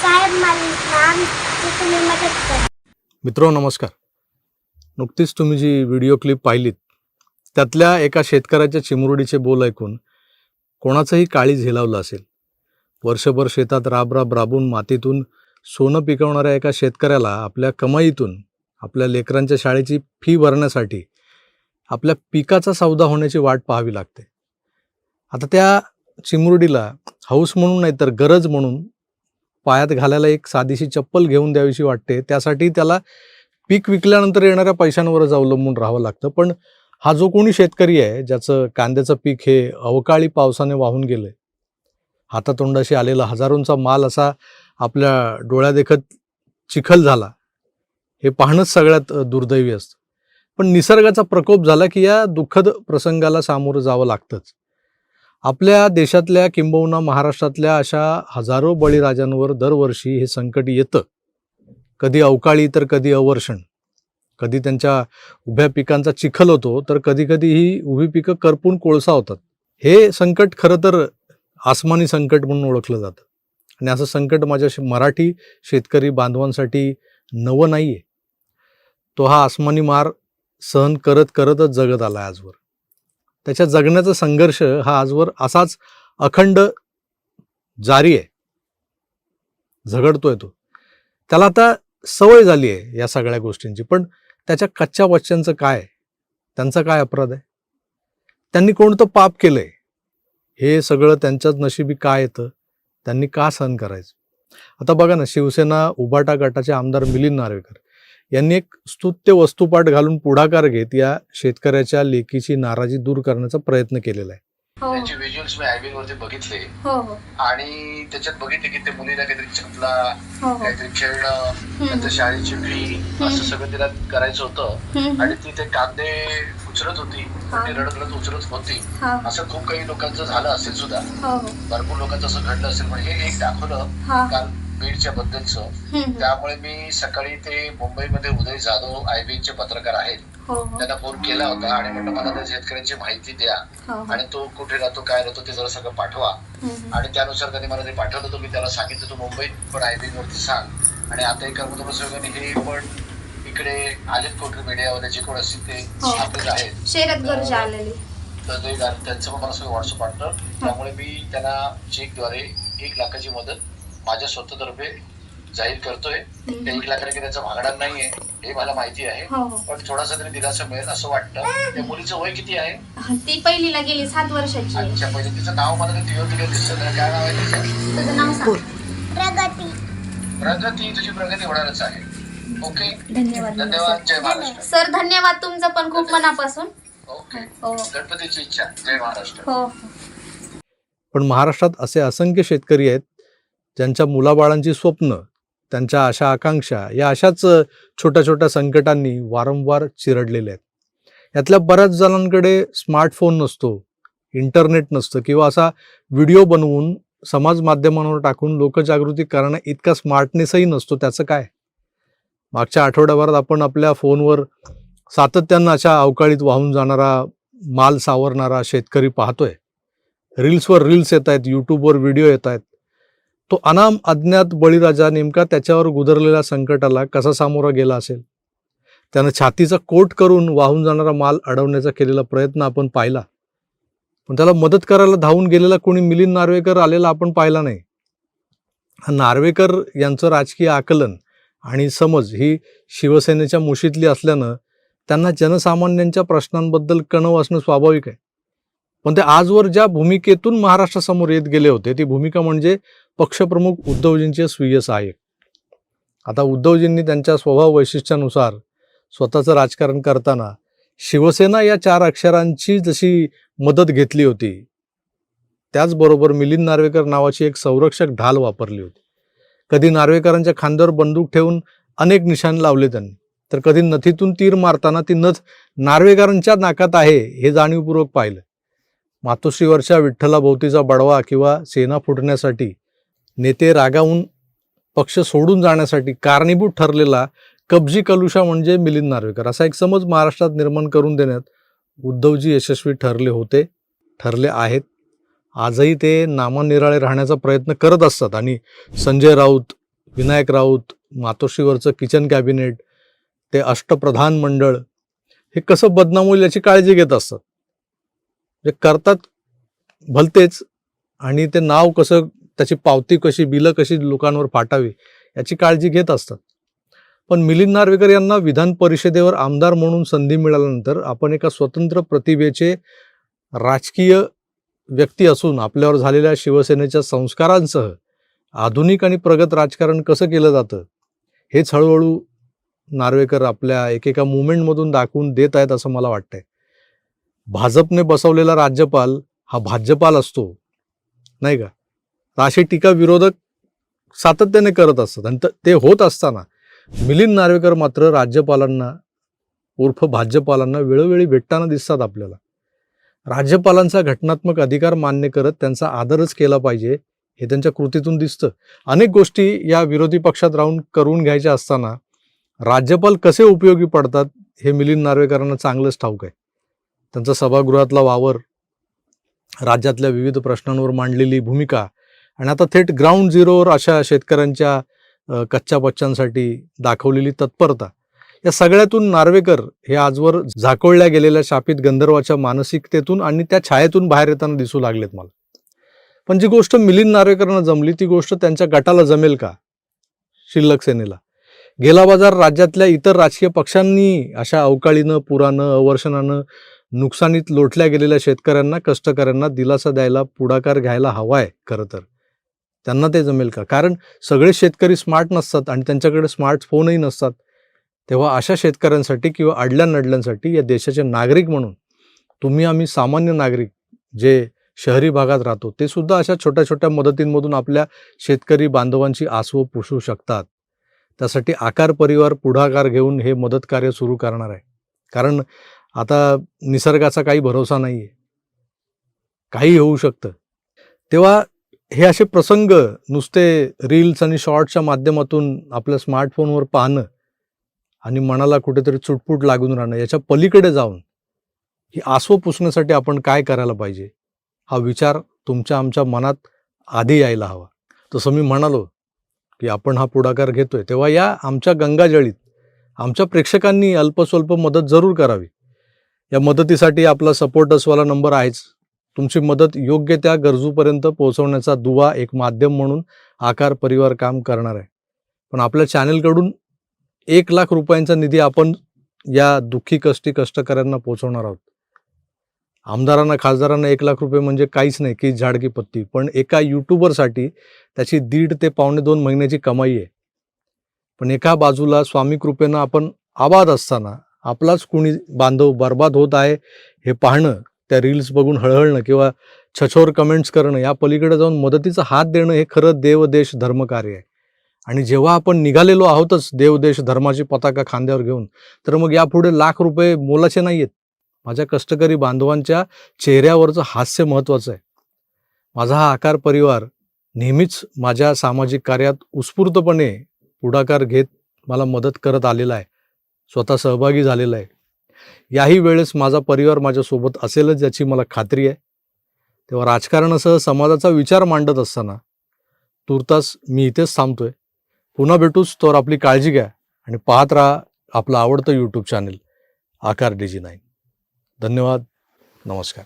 साहेब तुम्ही मदत करा मित्रो नमस्कार. नुकतीच तुम्ही जी व्हिडिओ क्लिप पाहिलीत त्यातल्या एका शेतकऱ्याच्या चिमुरडीचे बोल ऐकून कोणाचंही काळी झेलावलं असेल? वर्षभर शेतात राबराब राबून मातीतून सोनं पिकवणाऱ्या एका शेतकऱ्याला आपल्या कमाईतून आपल्या लेकरांच्या शाळेची फी भरण्यासाठी आपल्या पिकाचा सौदा होण्याची वाट पाहावी लागते. आता त्या चिमुरडीला हौस म्हणून नाही तर गरज म्हणून पायात घालायला एक साधीशी चप्पल घेऊन द्यावीशी वाटते. त्यासाठी त्याला पीक विकल्यानंतर येणाऱ्या पैशांवरच अवलंबून राहावं लागतं. पण हा जो कोणी शेतकरी आहे ज्याचं कांद्याचं पीक हे अवकाळी पावसाने वाहून गेलंय हातातोंडाशी आलेला हजारोंचा माल असा आपल्या डोळ्यादेखत चिखल झाला हे पाहणंच सगळ्यात दुर्दैवी असतं. पण निसर्गाचा प्रकोप झाला की या दुःखद प्रसंगाला सामोरं जावं लागतंच. आपल्या देशातल्या किंबहुना महाराष्ट्रातल्या अशा हजारो बळीराजांवर दरवर्षी हे संकट येतं. कधी अवकाळी तर कधी अवर्षण. कधी त्यांच्या उभ्या पिकांचा चिखल होतो तर कधी कधी ही उभी पिकं करपून कोळसा होतात. हे संकट खरं तर आसमानी संकट म्हणून ओळखलं जातं. आणि असं संकट माझ्या श- मराठी शेतकरी बांधवांसाठी नवं नाही आहे तो हा आसमानी मार सहन करत करतच जगत आला आजवर. त्याच्या जगण्याचा संघर्ष हा आजवर असाच अखंड जारी आहे. झगडतोय तो. त्याला आता सवय झाली आहे या सगळ्या गोष्टींची. पण त्याच्या कच्च्या वच्च्यांचं काय? त्यांचा काय अपराध आहे? त्यांनी कोणतं पाप केलंय? हे सगळं त्यांच्याच नशिबी काय येतं? त्यांनी का सहन करायचं? आता बघा ना शिवसेना उबाटा गटाचे आमदार मिलिंद नार्वेकर यांनी एक स्तुत्य वस्तुपाठ घालून पुढाकार घेत या शेतकऱ्याच्या लेकीची नाराजी दूर करण्याचा प्रयत्न केलेला आहे. हो त्याचे व्हिज्युअल्स मी आयबी वरती बघितले. हो हो. आणि त्याच्यात बघितले की ते मुलीला काहीतरी चपला हो हो. काहीतरी खेळणं. त्यांच्या शाळेची फी असं सगळं तिला करायचं होतं. आणि ती ते कांदे उचलत होती. हा. ती रडत रडत उचलत होती. हा. असं खूप काही लोकांचं झालं असेल सुद्धा. हो हो. भरपूर लोकांचं असं घडलं असेल. पण हे एक दाखवलं. हा. काल बीडच्या बद्दलचं. त्यामुळे मी सकाळी ते मुंबईमध्ये उदय जाधव आयबी चे पत्रकार आहेत. हो हो. त्यांना फोन केला होता आणि म्हटलं मला त्या शेतकऱ्यांची माहिती द्या हो आणि तो कुठे राहतो काय राहतो ते जरा सगळं पाठवा. आणि त्यानुसार त्यांनी मला ते पाठवलं होतं मी त्याला सांगितलं तू मुंबईत पण आयबी वरती सांग. आणि आता एका प्रसंगाने हे पण इकडे आलेत कोकणी मीडियामध्ये जे कोण असतील ते. आपलेच आहेत. त्यांचं पण मला सगळं व्हॉट्सअप पाठवलं त्यामुळे मी त्यांना चेकद्वारे एक लाखाची मदत माझ्या स्वतःतर्फे जाहीर करतोय. त्या एक लाखाने काही त्यांचा भागणार नाहीये हे मला माहिती आहे. हो हो. पण थोडासा तरी दिलासा मिळेल असं वाटतं. त्या मुलीचं वय किती आहे? ती पहिलीला गेली सात वर्षाची आहे. अच्छा पहिले तिचं नाव मला ते टीव्हीवर दिलं दिसत. काय नाव आहे तिचं? तुझं नाव सांग. प्रगती. प्रगती तुझी प्रगती होणारच आहे. ओके? धन्यवाद. धन्यवाद. जय महाराष्ट्र. सर धन्यवाद तुमचं पण खूप मनापासून. ओके. हो. गणपतीची इच्छा. जय महाराष्ट्र. हो. पण महाराष्ट्रात असे असंख्य शेतकरी आहेत ज्यांच्या मुलाबाळांची स्वप्न त्यांच्या आशा आकांक्षा या अशाच छोट्या छोट्या संकटांनी वारंवार चिरडलेल्या आहेत. यातल्या बऱ्याच जणांकडे स्मार्टफोन नसतो इंटरनेट नसतं किंवा असा व्हिडिओ बनवून समाज माध्यमांवर टाकून लोकजागृती करणं इतका स्मार्टनेसही नसतो त्याचं काय? मागच्या आठवड्याभरात आपण आपल्या फोनवर सातत्यानं अशा अवकाळीत वाहून जाणारा माल सावरणारा शेतकरी पाहतोय. रील्सवर रील्स येत आहेत यूट्यूबवर व्हिडिओ येत आहेत तो अनाम अज्ञात बळीराजा नेमका त्याच्यावर गुदरलेल्या संकटाला कसा सामोरा गेला असेल? त्यानं छातीचा कोट करून वाहून जाणारा माल अडवण्याचा केलेला प्रयत्न आपण पाहिला. पण त्याला मदत करायला धावून गेलेला कोणी मिलिंद नार्वेकर आलेला आपण पाहिला नाही. हा नार्वेकर यांचं राजकीय आकलन आणि समज ही शिवसेनेच्या मुशीतली असल्यानं त्यांना जनसामान्यांच्या प्रश्नांबद्दल कणव असणं स्वाभाविक आहे. पण ते आजवर ज्या भूमिकेतून महाराष्ट्रासमोर येत गेले होते ती भूमिका म्हणजे पक्षप्रमुख उद्धवजींचे स्वीय सहाय्यक. आता उद्धवजींनी त्यांच्या स्वभाव वैशिष्ट्यानुसार स्वतःचं राजकारण करताना शिवसेना या चार अक्षरांची जशी मदत घेतली होती त्याचबरोबर मिलिंद नार्वेकर नावाची एक संरक्षक ढाल वापरली होती. कधी नार्वेकरांच्या खांद्यावर बंदूक ठेवून अनेक निशाण लावले त्यांनी तर कधी नथीतून तीर मारताना ती नथ नार्वेकरांच्या नाकात आहे हे जाणीवपूर्वक पाहिलं. मातोश्रीवरच्या विठ्ठलाभोवतीचा बडवा किंवा सेना फुटण्यासाठी नेते रागावून पक्ष सोडून जाण्यासाठी कारणीभूत ठरलेला कब्जी कलुषा म्हणजे मिलिंद नार्वेकर. असा एक समज महाराष्ट्रात निर्माण करून देण्यात उद्धवजी यशस्वी ठरले होते ठरले आहेत. आजही ते नामनिराळे राहण्याचा प्रयत्न करत असतात आणि संजय राऊत विनायक राऊत मातोश्रीवरचं किचन कॅबिनेट ते अष्टप्रधान मंडळ हे कसं बदनाम होईल याची काळजी घेत असतात. जे करतात भलतेच आणि ते नाव कसं त्याची पावती कशी बिलं कशी लोकांवर फाटावी याची काळजी घेत असतात. पण मिलिंद नार्वेकर यांना विधान परिषदेवर आमदार म्हणून संधी मिळाल्यानंतर आपण एका स्वतंत्र प्रतिभेचे राजकीय व्यक्ती असून आपल्यावर झालेल्या शिवसेनेच्या संस्कारांसह आधुनिक आणि प्रगत राजकारण कसं केलं जातं हेच हळूहळू नार्वेकर आपल्या एकेका मुवमेंटमधून दाखवून देत आहेत असं मला वाटतंय. भाजपने बसवलेला राज्यपाल हा भाज्यपाल असतो. नाही का? तर अशी टीका विरोधक सातत्याने करत असतात आणि ते होत असताना मिलिंद नार्वेकर मात्र राज्यपालांना उर्फ भाज्यपालांना वेळोवेळी भेटताना दिसतात आपल्याला. राज्यपालांचा घटनात्मक अधिकार मान्य करत त्यांचा आदरच केला पाहिजे हे त्यांच्या कृतीतून दिसतं. अनेक गोष्टी या विरोधी पक्षात राहून करून घ्यायच्या असताना राज्यपाल कसे उपयोगी पडतात हे मिलिंद नार्वेकरांना चांगलंच ठाऊक आहे. त्यांचा सभागृहातला वावर राज्यातल्या विविध प्रश्नांवर मांडलेली भूमिका आणि आता थेट ग्राउंड झिरोवर अशा शेतकऱ्यांच्या कच्च्या पच्च्यांसाठी दाखवलेली तत्परता. या सगळ्यातून नार्वेकर हे आजवर झाकोळल्या गेलेल्या शापित गंधर्वाच्या मानसिकतेतून आणि त्या छायेतून बाहेर येताना दिसू लागलेत मला. पण जी गोष्ट मिलिंद नार्वेकरांना जमली ती गोष्ट त्यांच्या गटाला जमेल का? शिल्लक सेनेला. गेला बाजार राज्यातल्या इतर राजकीय पक्षांनी अशा अवकाळीनं पुरानं अवर्षणानं नुकसानीत लोटल्या गेलेल्या शेतकऱ्यांना कष्टकऱ्यांना दिलासा द्यायला पुढाकार घ्यायला हवाय खरं तर. त्यांना ते जमेल का? कारण सगळे शेतकरी स्मार्ट नसतात आणि त्यांच्याकडे स्मार्टफोनही नसतात. तेव्हा अशा शेतकऱ्यांसाठी किंवा अडल्या नडल्यांसाठी या देशाचे नागरिक म्हणून तुम्ही आम्ही सामान्य नागरिक जे शहरी भागात राहतो ते सुद्धा अशा छोट्या छोट्या मदतींमधून आपल्या शेतकरी बांधवांची आसवं पुसू शकतात. त्यासाठी आकार परिवार पुढाकार घेऊन हे मदत कार्य सुरू करणार आहे. कारण आता निसर्गाचा काही भरोसा नाही आहे काही होऊ शकतं. तेव्हा हे असे प्रसंग नुसते रील्स आणि शॉर्ट्सच्या माध्यमातून आपल्या स्मार्टफोनवर पाहणं आणि मनाला कुठेतरी चुटपुट लागून राहणं याच्या पलीकडे जाऊन ही आसव पुसण्यासाठी आपण काय करायला पाहिजे? हा विचार तुमच्या आमच्या मनात आधी यायला हवा. तसं मी म्हणालो की आपण हा पुढाकार घेतोय. तेव्हा या आमच्या गंगाजळीत आमच्या प्रेक्षकांनी अल्पस्वल्प मदत जरूर करावी. या मदतीसाठी आपला सपोर्टर्सवाला नंबर आहेच. तुमची मदत योग्य त्या गरजूपर्यंत पोहोचवण्याचा दुवा एक माध्यम म्हणून आकार परिवार काम करणार आहे. पण आपल्या चॅनेलकडून एक लाख रुपयांचा निधी आपण या दुःखी कष्टी कष्टकऱ्यांना पोहोचवणार आहोत. आमदारांना खासदारांना एक लाख रुपये म्हणजे काहीच नाही की झाडकी पत्ती. पण एका युट्यूबरसाठी त्याची दीड ते पावणे दोन महिन्याची कमाई आहे. पण एका बाजूला स्वामी कृपेनं आपण आबाद असताना आपलाच कुणी बांधव बर्बाद होत आहे हे पाहणं त्या रील्स बघून हळहळणं किंवा छछोर कमेंट्स करणं या पलीकडे जाऊन मदतीचा हात देणं हे खरं देव देश धर्मकार्य आहे. आणि जेव्हा आपण निघालेलो आहोतच देव देश धर्माची पताका खांद्यावर घेऊन तर मग यापुढे लाख रुपये मोलाचे नाही आहेत माझ्या कष्टकरी बांधवांच्या चेहऱ्यावरचं हास्य महत्त्वाचं आहे. माझा हा आकार परिवार नेहमीच माझ्या सामाजिक कार्यात उत्स्फूर्तपणे पुढाकार घेत मला मदत करत आलेला आहे. स्वतः सहभागी झालेला आहे. याही वेळेस माझा परिवार माझ्यासोबत असेलच याची मला खात्री आहे. तेव्हा राजकारणासह समाजाचा विचार मांडत असताना तुर्तास मी इथेच थांबतोय. पुन्हा भेटूच तर आपली काळजी घ्या आणि पाहत राहा आपलं आवडतं YouTube channel Akar D G nine धन्यवाद. नमस्कार.